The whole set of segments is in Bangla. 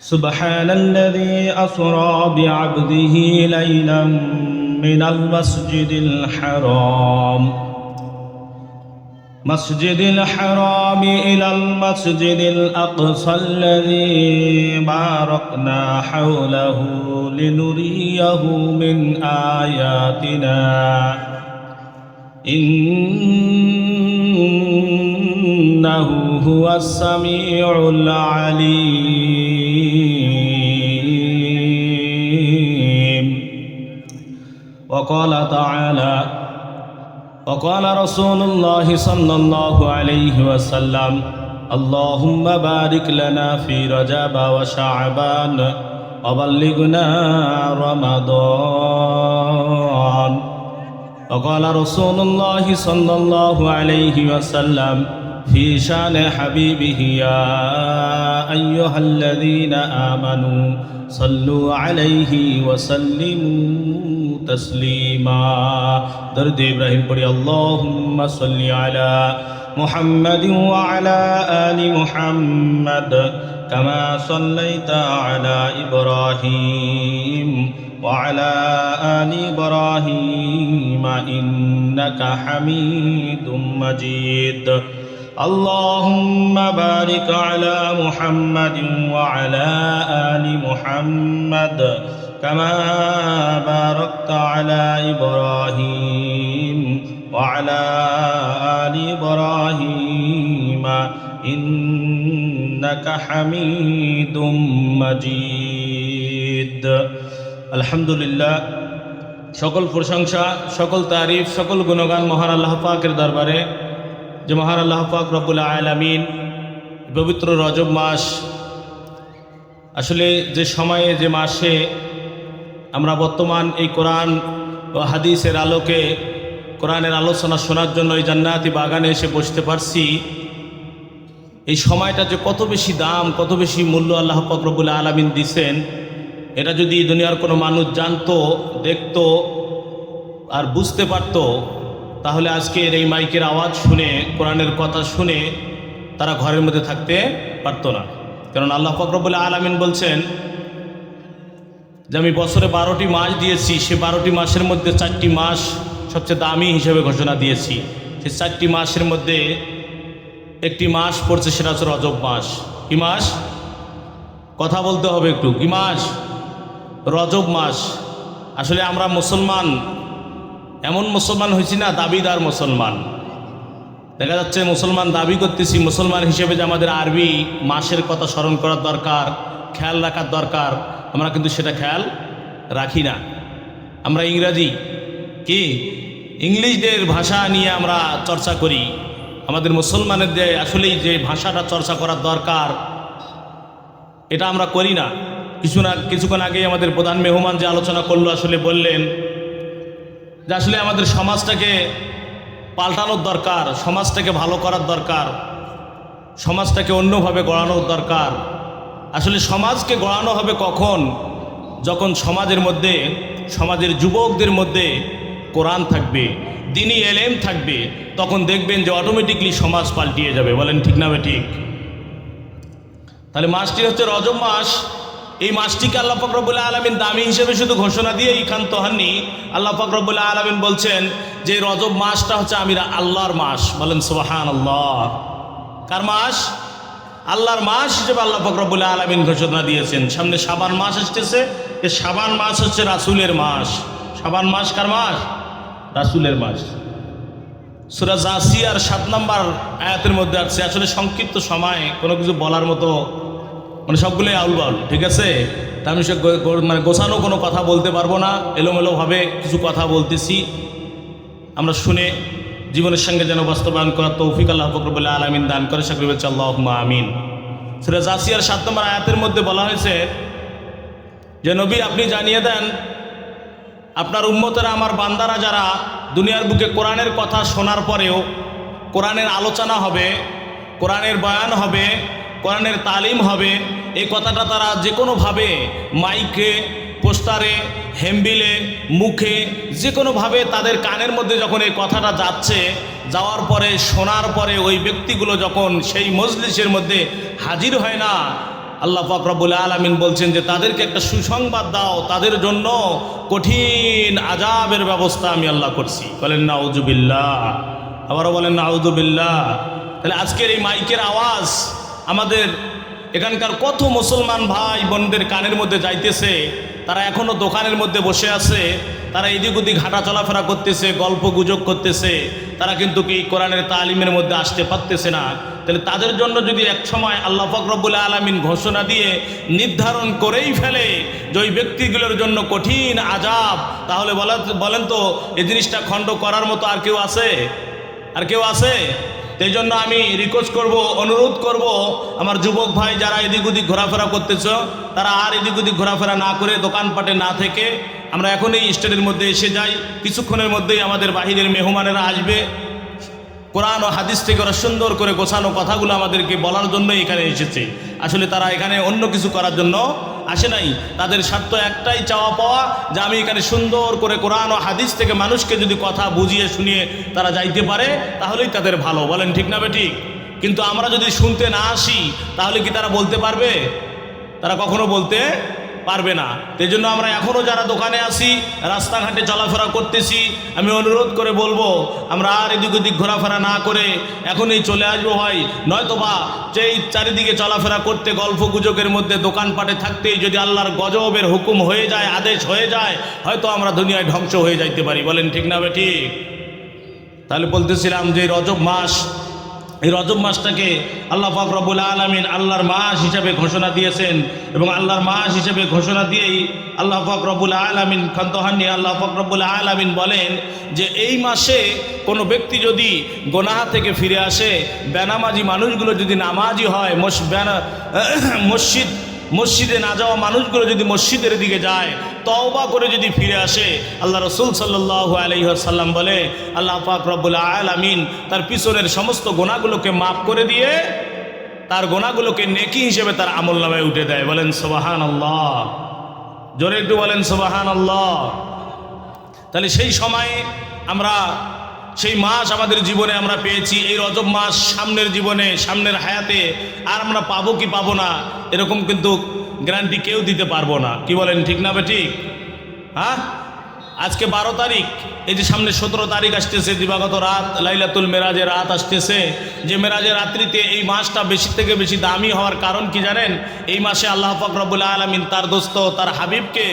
سبحان الذي أسرى بعبده ليلا من المسجد الحرام. مسجد الحرام إلى المسجد الأقصى الذي باركنا حوله لنريه من آياتنا. إنه هو السميع العليم. وقال تعالى وقال رسول الله صلى الله عليه وسلم اللهم بارك لنا في رجب وشعبان وبلغنا رمضان. وقال رسول الله صلى الله عليه وسلم في شأن حبيبه يا أيها الذين آمنوا صلوا عليه وسلموا تسليما. درد إبراهيم قولي اللهم صل على محمد وعلى آل محمد كما صليت على إبراهيم وعلى آل إبراهيم إنك حميد مجيد. اللهم بارك على محمد وعلى آل محمد كما باركت على إبراهيم وعلى آل إبراهيم إنك حميد مجيد الحمد لله সকল প্রশংসা সকল তারিফ সকল গুণগান মহান আল্লাহ পাকের দরবারে যে মহান আল্লাহ পাক রব্বুল আলামিন পবিত্র রজব মাস, আসলে যে সময়ে, যে মাসে আমরা বর্তমান এই কোরআন ও হাদিসের আলোকে, কোরআনের আলোচনা শোনার জন্য এই জান্নাতি বাগানে এসে বসতে পারছি। এই সময়টা যে কত বেশি দাম, কত বেশি মূল্য আল্লাহ পাক রব্বুল আলামিন দিছেন, এটা যদি দুনিয়ার কোনো মানুষ জানতো, দেখত আর বুঝতে পারতো তাহলে আজকের এই মাইকের আওয়াজ শুনে, কোরআনের কথা শুনে তারা ঘরের মধ্যে থাকতে পারতো না। কারণ আল্লাহ ফকরবুল আলমিন বলছেন যে আমি বছরে বারোটি মাস দিয়েছি, সে বারোটি মাসের মধ্যে চারটি মাস সবচেয়ে দামি হিসেবে ঘোষণা দিয়েছি। সে চারটি মাসের মধ্যে একটি মাস পড়ছে সেটা হচ্ছে রজব মাস। কি মাস? কথা বলতে হবে একটু। কি মাস? রজব মাস। আসলে আমরা মুসলমান এমন মুসলমান হয়েছি না, দাবিদার মুসলমান। দেখা যাচ্ছে মুসলমান দাবি করতেছি, মুসলমান হিসেবে যে আমাদের আরবি মাসের কথা স্মরণ করার দরকার, খেয়াল রাখার দরকার, আমরা কিন্তু সেটা খেয়াল রাখি না। আমরা ইংরাজি, কি? ইংলিশদের ভাষা নিয়ে আমরা চর্চা করি। আমাদের মুসলমানের যে আসলেই যে ভাষাটা চর্চা করার দরকার, এটা আমরা করি না। কিছু না, কিছুক্ষণ আগেই আমাদের প্রধান মেহমান যে আলোচনা করল, আসলে বললেন যে আসলে আমাদের সমাজটাকে পাল্টানোর দরকার, সমাজটাকে ভালো করার দরকার, সমাজটাকে অন্যভাবে গড়ানোর দরকার। আসলে সমাজকে গড়ানো হবে কখন? যখন সমাজের মধ্যে, সমাজের যুবকদের মধ্যে কোরআন থাকবে দিনই এলেম থাকবে, তখন দেখবেন যে অটোমেটিকলি সমাজ পাল্টিয়ে যাবে। বলেন ঠিক না ঠিক? তাহলে মাসটি হচ্ছে রজব মাস। এই মাসটিকে আল্লাহ ফকরবুল্লাহ আলমিন দামি হিসেবে শুধু ঘোষণা দিয়ে ক্ষান্ত হননি। আল্লাহ ফকরবুল্লাহ আলমিন বলছেন যে রজব মাসটা হচ্ছে আমিরা আল্লাহর মাস। বলেন সুবাহান আল্লাহ কার মাস? আল্লাহর মাস হিসেবে আল্লাহ ফকরবুল্লাহ আলমিন ঘোষণা দিয়েছেন। সামনে সাবান মাস আসতেছে। এ সাবান মাস হচ্ছে রাসুলের মাস। সাবান মাস কার মাস? রাসুলের মাস। সুরা জাসিয়ার সাত নম্বর আয়াতের মধ্যে আছে, আসলে সংক্ষিপ্ত সময়, কোনো কিছু বলার মতো মানে সবগুলোই আউল বাউল ঠিক আছে? তা আমি সে মানে গোছানো কোনো কথা বলতে পারব না, এলোমেলোভাবে কিছু কথা বলতেছি। আমরা শুনে জীবনের সঙ্গে যেন বাস্তবায়ন করার তৌফিক আল্লাহ ফকরবুল্লাহ আলমিন দান করে সকলে বলছে আল্লাহ আমিন। সুরা জাসিয়ার সাত নম্বর আয়াতের মধ্যে বলা হয়েছে যে, নবী, আপনি জানিয়ে দেন, আপনার উম্মতেরা, আমার বান্দারা যারা দুনিয়ার বুকে কোরআনের কথা শোনার পরেও কোরআনের আলোচনা হবে, কোরআনের বয়ান হবে, কোরআনের তালিম হবে এই কথাটা তারা যে কোনোভাবে মাইকে, পোস্টারে, হেম্বিলে, মুখে যে কোনোভাবে তাদের কানের মধ্যে যখন এই কথাটা যাচ্ছে, যাওয়ার পরে, শোনার পরে ওই ব্যক্তিগুলো যখন সেই মজলিসের মধ্যে হাজির হয় না, আল্লাহ ফকরাবুল আলমিন বলছেন যে, তাদেরকে একটা সুসংবাদ দাও, তাদের জন্য কঠিন আজাবের ব্যবস্থা আমি আল্লাহ করছি। বলেন না উজুবিল্লাহ আবারও বলেন না আউদুবিল্লাহ তাহলে আজকের এই মাইকের আওয়াজ আমাদের এখানকার কত মুসলমান ভাই বোনদের কানের মধ্যে যাইতেছে, তারা এখনও দোকানের মধ্যে বসে আছে, তারা এদিক ওদিক হাঁটা চলাফেরা করতেছে, গল্প গুজব করতেছে, তারা কিন্তু কি কোরআনের তালিমের মধ্যে আসতে পারতেছে না। তাহলে তাদের জন্য যদি এক সময় আল্লাহ ফকরবুল আলমিন ঘোষণা দিয়ে নির্ধারণ করেই ফেলে যে ওই ব্যক্তিগুলোর জন্য কঠিন আজাব তাহলে বলা- বলেন তো এই জিনিসটা খণ্ড করার মতো আর কেউ আছে? আর কেউ আছে? সেই জন্য আমি রিকোয়েস্ট করব, অনুরোধ করব, আমার যুবক ভাই যারা এদিক ওদিক ঘোরাফেরা করতেছ, তারা আর এদিক ওদিক ঘোরাফেরা না করে দোকানপাটে না থেকে আমরা এখনই স্টেডের মধ্যে এসে যাই। কিছুক্ষণের মধ্যেই আমাদের বাহিরের মেহমানেরা আসবে। কোরআন ও হাদিস থেকে ওরা সুন্দর করে গোছানো কথাগুলো আমাদেরকে বলার জন্য এখানে এসেছে। আসলে তারা এখানে অন্য কিছু করার জন্য আসে নাই। তাদের স্বার্থ একটাই চাওয়া পাওয়া যে আমি এখানে সুন্দর করে কোরআন ও হাদিস থেকে মানুষকে যদি কথা বুঝিয়ে শুনিয়ে তারা যাইতে পারে, তাহলেই তাদের ভালো। বলেন ঠিক না বেঠিক? কিন্তু আমরা যদি শুনতে না আসি, তাহলে কি তারা বলতে পারবে? তারা কখনো বলতে পারবে না। সেই জন্য আমরা এখনও যারা দোকানে আসি রাস্তাঘাটে চলাফেরা করতেছি, আমি অনুরোধ করে বলব, আমরা আর এদিক ওদিক ঘোরাফেরা না করে এখনই চলে আসব ভাই। নয়তোবা যেই চারিদিকে চলাফেরা করতে গল্প গুজবের মধ্যে দোকানপাটে থাকতেই যদি আল্লাহর গজবের হুকুম হয়ে যায়, আদেশ হয়ে যায়, হয়তো আমরা দুনিয়ায় ধ্বংস হয়ে যাইতে পারি। বলেন ঠিক না বে ঠিক? তাহলে বলতেছিলাম যে রজব মাস এই রজব মাসটাকে আল্লাহ পাক রব্বুল আলমিন আল্লাহর মাস হিসাবে ঘোষণা দিয়েছেন এবং আল্লাহর মাস হিসেবে ঘোষণা দিয়েই আল্লাহ পাক রব্বুল আলমিন খান্তহান্নি আল্লাহ পাক রব্বুল আলমিন বলেন যে এই মাসে কোনো ব্যক্তি যদি গোনাহ থেকে ফিরে আসে, বেনামাজি মানুষগুলো যদি নামাজি হয় মসজিদ মসজিদে না যাওয়া মানুষগুলো যদি মসজিদের দিকে যায় তওবা করে যদি ফিরে আসে, আল্লাহ রসুল সাল্লাহ আলহিহাসাল্লাম বলে, আল্লাহ পাক রব্বুল আলামিন তার পিছনের সমস্ত গোনাগুলোকে মাফ করে দিয়ে, তার গোনাগুলোকে নেকি হিসেবে তার আমল নামায় উঠে দেয়। বলেন সোবাহান আল্লাহ জোরে একটু বলেন সোবাহান আল্লাহ তাহলে সেই সময়ে আমরা, সেই মাস আমাদের জীবনে আমরা পেয়েছি, এই রজব মাস সামনের জীবনে, সামনের হায়াতে, আর আমরা পাবো কি পাবো না, এরকম কিন্তু গ্যারান্টি কেউ দিতে পারব না। কি বলেন, ঠিক না বে ঠিক? হ্যাঁ? আজকে বারো তারিখ, এই যে সামনে সতেরো তারিখ আসতেছে, দিবাগত রাত, লাইলাতুল মেরাজের রাত আসতেছে। যে মেরাজের রাত্রিতে এই মাসটা বেশি থেকে বেশি দামি হওয়ার কারণ কি জানেন? এই মাসে আল্লাহ ফকরবুল আলমিন তার দোস্ত, তার হাবিবকে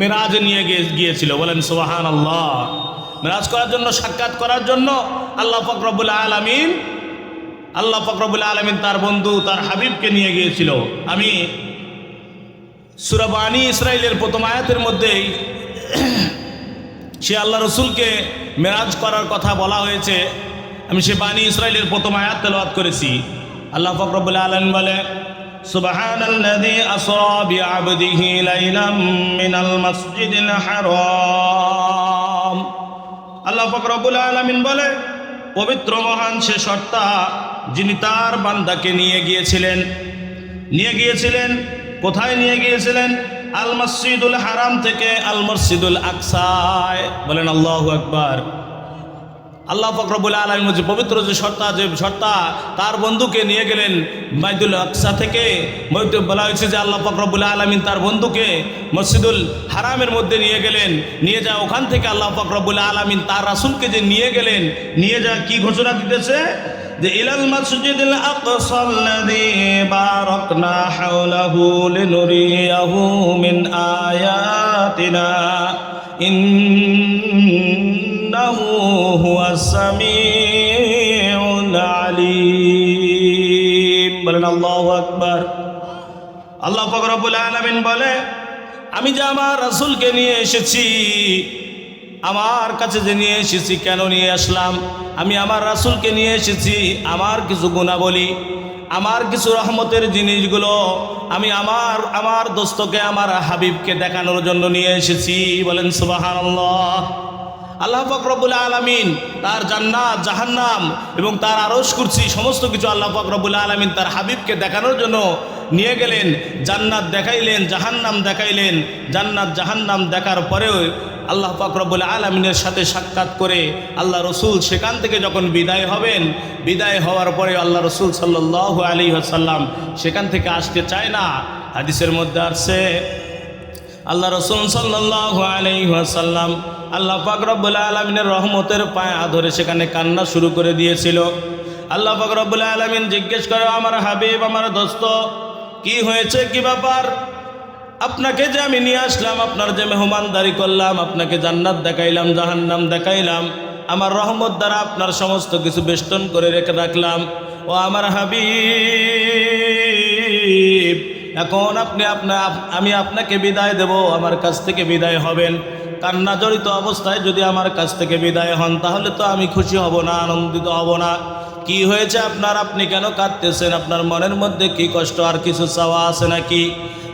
মেরাজ নিয়ে গিয়ে গিয়েছিল। বলেন সোহান আল্লাহ মেরাজ করার জন্য, সাক্ষাৎ করার জন্য আল্লাহ ফকরবুল আলমিন, আল্লাহ ফকরবুল আলমিন তার বন্ধু, তার হাবিবকে নিয়ে গিয়েছিল। আমি সুরাবানি ইসরায়েলের প্রথম আয়াতের মধ্যেই সে আল্লাহ রসুলকে মেরাজ করার কথা বলা হয়েছে আমি সে বাণী ইসরায়েলের প্রথম আয়াত তেলাওয়াত করেছি আল্লাহ ফকরবুল আলম বলে سبحان الذي أسرى بعبده ليلا من المسجد الحرام আল্লাহ ফকরবুল আলমিন বলে পবিত্র মহান সে সত্তা যিনি তার বান্দাকে নিয়ে গিয়েছিলেন নিয়ে গিয়েছিলেন কোথায় নিয়ে গিয়েছিলেন? আল মসজিদুল হারাম থেকে আল মসজিদুল আকসায়। বলেন আল্লাহ আকবার। আল্লাহ ফকরবুল আলম যে পবিত্র যে সত্তা যে সত্তা তার বন্ধুকে নিয়ে গেলেন বাইদুল আকসা থেকে। বলা হয়েছে যে আল্লাহ ফকরবুল আলমিন তার বন্ধুকে মসজিদুল হারামের মধ্যে নিয়ে গেলেন। নিয়ে যা ওখান থেকে আল্লাহ ফকরবুল আলমিন তার রাসুলকে যে নিয়ে গেলেন, নিয়ে যা কি ঘোষণা দিতেছে? যে ইলাল মসজিদুল আকসাল্লাযী বারাকনা হাওলাহু লিনুরিয়াহু মিন আয়াতিনা। ইন্নাহু হুয়াস সামিউল আলীম। বলেন, আল্লাহু আকবার। আল্লাহ পাক রব্বুল আলামিন বলে, আমি যে আমার রাসূলকে নিয়ে এসেছি আমার কাছে যে নিয়ে এসেছি, কেন নিয়ে আসলাম? আমি আমার রাসুলকে নিয়ে এসেছি, আমার কিছু গুণাবলী, আমার কিছু রহমতের জিনিসগুলো আমি আমার আমার দোস্তকে, আমার হাবিবকে দেখানোর জন্য নিয়ে এসেছি। বলেন সুবহানাল্লাহ। আল্লাহ ফকরবুল আলমিন তার জান্নাত, জাহান্নাম এবং তার আরস কুরসি সমস্ত কিছু আল্লাহ ফকরবুল আলমিন তার হাবিবকে দেখানোর জন্য নিয়ে গেলেন, জান্নাত দেখাইলেন, জাহান্নাম দেখাইলেন, জান্নাত, জাহান্নাম দেখার পরেও আল্লাহ পাকরবুল আলমিনের সাথে সাক্ষাৎ করে আল্লাহ রসুল সেখান থেকে যখন বিদায় হবেন, বিদায় হওয়ার পরে আল্লাহ রসুল সাল্লাহ আলী আসাল্লাম সেখান থেকে আসতে চায় না। হাদিসের মধ্যে আসছে, আল্লাহ রসুল সাল্লাহ আলাইসাল্লাম আল্লাহ ফাকরবুল্লা আলমিনের রহমতের পায়া ধরে সেখানে কান্না শুরু করে দিয়েছিল। আল্লাহ ফাকরবুল্লা আলমিন জিজ্ঞেস করে, আমার হাবিব, আমার দোস্ত, কি হয়েছে, কি ব্যাপার? আপনাকে যে আমি নিয়ে আসলাম, আপনার যে মেহমানদারি করলাম, আপনাকে জান্নাত দেখাইলাম, জাহান্নাম দেখাইলাম, আমার রহমত দ্বারা আপনার সমস্ত কিছু বেষ্টন করে রেখে রাখলাম। ও আমার হাবিব, এখন আপনি আপনার, আমি আপনাকে বিদায় দেব, আমার কাছ থেকে বিদায় হবেন। কান্না জড়িত অবস্থায় যদি আমার কাছ থেকে বিদায় হন, তাহলে তো আমি খুশি হব না, আনন্দিত হব না। কি হয়েছে আপনার? আপনি কেন কাঁদতেছেন? আপনার মনের মধ্যে কি কষ্ট আর কিছু চাওয়া আছে নাকি?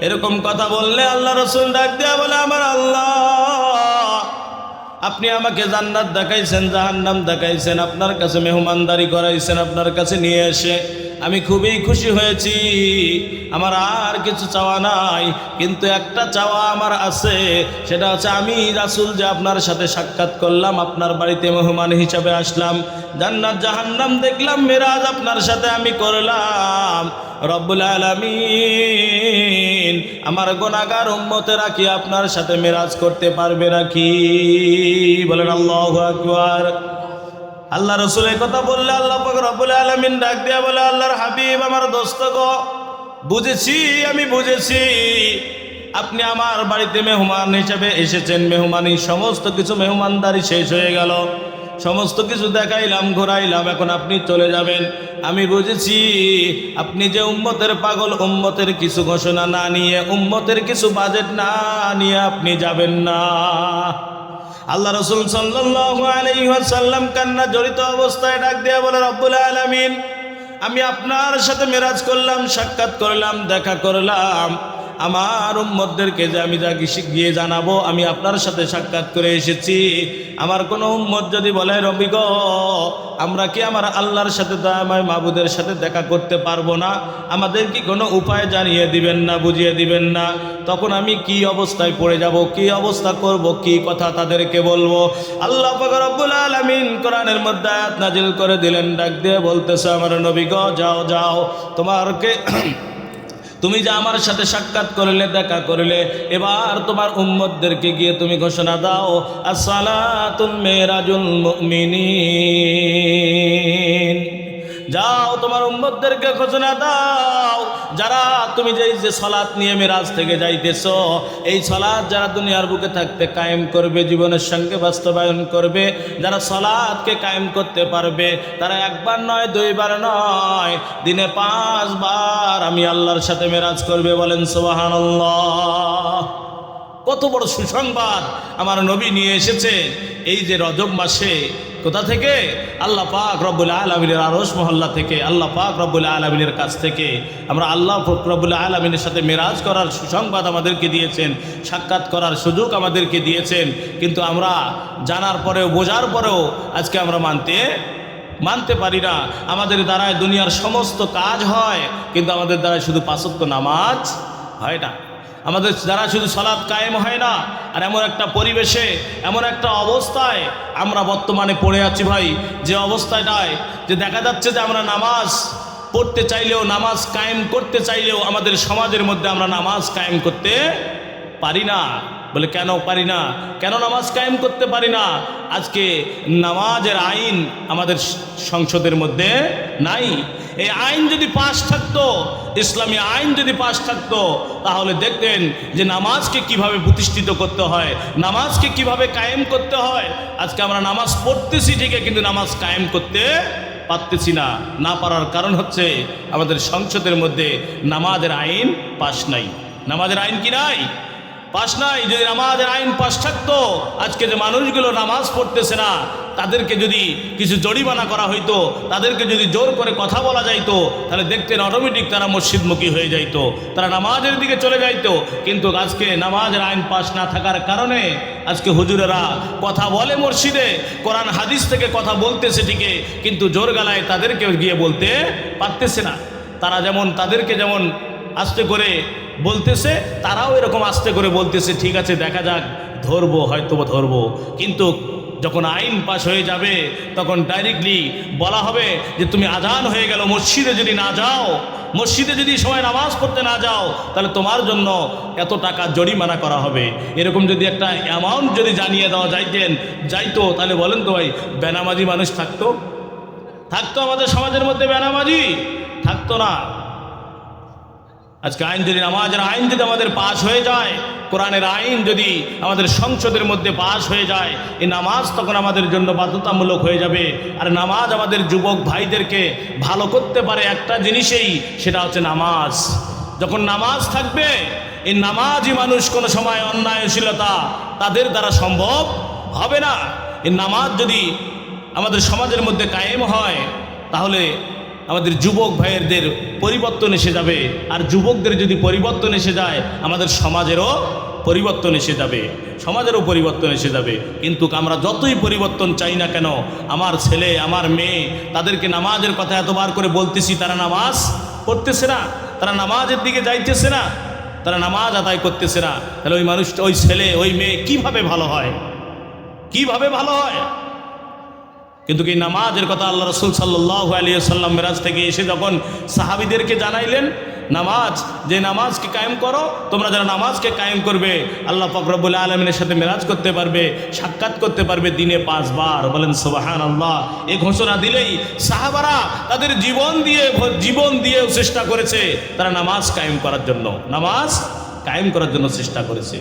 এরকম কথা বললে আল্লাহ রসুল ডাক দেয়া বলে, আমার আল্লাহ, আপনি আমাকে জান্নাত দেখাইছেন, জাহান্নাম দেখাইছেন, আপনার কাছে মেহমানদারি করাইছেন, আপনার কাছে নিয়ে এসে আমি খুবই খুশি হয়েছি। আমার আর কিছু চাওয়া নাই, কিন্তু একটা চাওয়া আমার আছে, সেটা হচ্ছে আমি রাসুল যে আপনার সাথে সাক্ষাৎ করলাম, আপনার বাড়িতে মেহমান হিসাবে আসলাম। জান্নাত জাহান্নাম দেখলাম, মেরাজ আপনার সাথে আমি করলাম। রব্বুল আলমিন, আমার গোনাগার উম্মতেরা কি আপনার সাথে মেরাজ করতে পারবে নাকি? বলেন আল্লাহ আকবার। আল্লাহ রসুলের কথা বললে আল্লাহ পাক রব্বুল আলমিন ডাক দেয়া বলে, আল্লাহর হাবিব আমার দোস্ত গো, বুঝেছি, আমি বুঝেছি। আপনি আমার বাড়িতে মেহমান হিসেবে এসেছেন, মেহমানি, সমস্ত কিছু মেহমানদারি শেষ হয়ে গেল। সমস্ত কিছু দেখাইলাম, ঘোরাইলাম, এখন আপনি চলে যাবেন। আমি বুঝেছি, আপনি যে উম্মতের পাগল, উম্মতের কিছু ঘোষণা না নিয়ে, উম্মতের কিছু বাজেট না নিয়ে আপনি যাবেন না। আল্লাহ রসুল সাল্লাম কান্না জড়িত অবস্থায় ডাক দেয়া বলে, রব্বুল আলমিন, আমি আপনার সাথে মেরাজ করলাম, সাক্ষাৎ করলাম, দেখা করলাম। আমার উম্মতদেরকে যে আমি যা গিয়ে জানাব, আমি আপনার সাথে সাক্ষাৎ করে এসেছি। আমার কোনো উম্মত যদি বলে, রবি গো, আমরা কি আমার আল্লাহর সাথে দয়াময় মাবুদের সাথে দেখা করতে পারব না? আমাদের কি কোনো উপায় জানিয়ে দিবেন না, বুঝিয়ে দিবেন না? তখন আমি কি অবস্থায় পড়ে যাব, কি অবস্থা করব, কি কথা তাদেরকে বলব? আল্লাহ রব্বুল আলমিন কোরআনের মধ্যে আয়াত নাজিল করে দিলেন, ডাক দিয়ে বলতেছে, আমার নবী গো, যাও যাও। তোমারকে তুমি যে আমার সাথে সাক্ষাৎ করলে, দেখা করলে, এবার তোমার উম্মতদেরকে গিয়ে তুমি ঘোষণা দাও আসসালাতুল মেরাজুল মুমিনিন। যাও, তোমার উম্মতদেরকে ঘোষণা দাও। যারা তুমি যে যে সলাৎ নিয়ে মেরাজ থেকে যাইতেছ, এই সলাৎ যারা দুনিয়ার বুকে থাকতে কায়েম করবে, জীবনের সঙ্গে বাস্তবায়ন করবে, যারা সলাৎকে কায়েম করতে পারবে, তারা একবার নয়, দুইবার নয়, দিনে পাঁচবার আমি আল্লাহর সাথে মেরাজ করবে বলেন সোবাহান কত বড় সুসংবাদ আমার নবী নিয়ে এসেছে। এই যে রজব মাসে কোথা থেকে? আল্লাহ পাক রব্বুল আলমিনের আরস মহল্লা থেকে, আল্লাহ পাক রব্বুল আলমিনের কাছ থেকে। আমরা আল্লাহ রব্বুল আলমিনের সাথে মেরাজ করার সুসংবাদ আমাদেরকে দিয়েছেন, সাক্ষাৎ করার সুযোগ আমাদেরকে দিয়েছেন। কিন্তু আমরা জানার পরেও, বোঝার পরেও আজকে আমরা মানতে মানতে পারি না। আমাদের দ্বারায় দুনিয়ার সমস্ত কাজ হয়, কিন্তু আমাদের দ্বারায় শুধু পাঁচত্ব নামাজ হয় না। আমাদের যারা শুধু সালাদ কায়েম হয় না, আর এমন একটা পরিবেশে, এমন একটা অবস্থায় আমরা বর্তমানে পড়ে আছি ভাই, যে অবস্থাটায় যে দেখা যাচ্ছে যে আমরা নামাজ পড়তে চাইলেও, নামাজ কায়েম করতে চাইলেও আমাদের সমাজের মধ্যে আমরা নামাজ কায়েম করতে পারি না। বলে, কেন পারি না? কেন নামাজ কায়েম করতে পারি না? আজকে নামাজের আইন আমাদের সংসদের মধ্যে নাই। এই আইন যদি পাশ থাকতো, ইসলামী আইন যদি পাশ থাকতো, তাহলে দেখতেন যে নামাজকে কীভাবে প্রতিষ্ঠিত করতে হয়, নামাজকে কীভাবে কায়েম করতে হয়। আজকে আমরা নামাজ পড়তেছি ঠিকই, কিন্তু নামাজ কায়েম করতে পারতেছি না। না পারার কারণ হচ্ছে আমাদের সংসদের মধ্যে নামাজের আইন পাশ নাই। নামাজের আইন কি নাই? পাশ নাই, যদি নামাজের আইন পাশ থাকতো, আজকে যে মানুষগুলো নামাজ পড়তেছে না, তাদেরকে যদি কিছু জরিমানা করা হইতো, তাদেরকে যদি জোর করে কথা বলা যাইতো, তাহলে দেখতেন অটোমেটিক তারা মসজিদমুখী হয়ে যাইতো, তারা নামাজের দিকে চলে যাইতো। কিন্তু আজকে নামাজের আইন পাশ না থাকার কারণে, আজকে হুজুরেরা কথা বলে মসজিদে, কোরআন হাদিস থেকে কথা বলতেছে ঠিকই, কিন্তু জোর গালায় তাদেরকে গিয়ে বলতে পারতেছে না। তারা যেমন, তাদেরকে যেমন আস্তে করে বলতেছে, তারাও এরকম আস্তে করে বলতেছে, ঠিক আছে, দেখা যাক, ধরবো হয়তো ধরবো। কিন্তু যখন আইন পাশ হয়ে যাবে, তখন ডাইরেক্টলি বলা হবে যে, তুমি আজান হয়ে গেল, মসজিদে যদি না যাও, মসজিদে যদি সময় নামাজ পড়তে না যাও, তাহলে তোমার জন্য এত টাকা জরিমানা করা হবে। এরকম যদি একটা অ্যামাউন্ট যদি জানিয়ে দেওয়া যাইতেন, যাইতো, তাহলে বলেন তো ভাই, বেনামাজি মানুষ থাকতো? থাকতো আমাদের সমাজের মধ্যে বেনামাজি? থাকতো না। আজকে আইন যদি নামাজের আইন যদি আমাদের পাশ হয়ে যায়, কোরআনের আইন যদি আমাদের সংসদের মধ্যে পাশ হয়ে যায়, এই নামাজ তখন আমাদের জন্য বাধ্যতামূলক হয়ে যাবে। আর নামাজ আমাদের যুবক ভাইদেরকে ভালো করতে পারে একটা জিনিসেই, সেটা হচ্ছে নামাজ। যখন নামাজ থাকবে, এই নামাজই মানুষ কোনো সময় অন্যায়শীলতা তাদের দ্বারা সম্ভব হবে না। এই নামাজ যদি আমাদের সমাজের মধ্যে কায়েম হয়, তাহলে আমাদের যুবক ভাইয়েরদের পরিবর্তন এসে যাবে। আর যুবকদের যদি পরিবর্তন এসে যায়, আমাদের সমাজেরও পরিবর্তন এসে যাবে। সমাজেরও পরিবর্তন এসে যাবে। কিন্তু আমরা যতই পরিবর্তন চাই না কেন, আমার ছেলে, আমার মেয়ে, তাদেরকে নামাজের কথা এতবার করে বলতেছি, তারা নামাজ পড়তেছে না, তারা নামাজের দিকে যাইতেছে না, তারা নামাজ আদায় করতেছে না। তাহলে ওই মানুষটা, ওই ছেলে, ওই মেয়ে কীভাবে ভালো হয়? কীভাবে ভালো হয়? কিন্তু কি নামাজের কথা আল্লাহ রসুল সাল্লাহ আলিয়া সাল্লাম মেরাজ থেকে এসে যখন সাহাবিদেরকে জানাইলেন, নামাজ, যে নামাজকে কায়েম করো, তোমরা যারা নামাজকে কায়েম করবে, আল্লাহ ফকরবুল আলমিনের সাথে মেরাজ করতে পারবে, সাক্ষাৎ করতে পারবে দিনে পাঁচবার। বলেন সোবাহান আল্লাহ এই ঘোষণা দিলেই সাহাবারা তাদের জীবন দিয়ে, জীবন দিয়েও চেষ্টা করেছে তারা নামাজ কায়েম করার জন্য। নামাজ কায়েম করার জন্য চেষ্টা করেছে।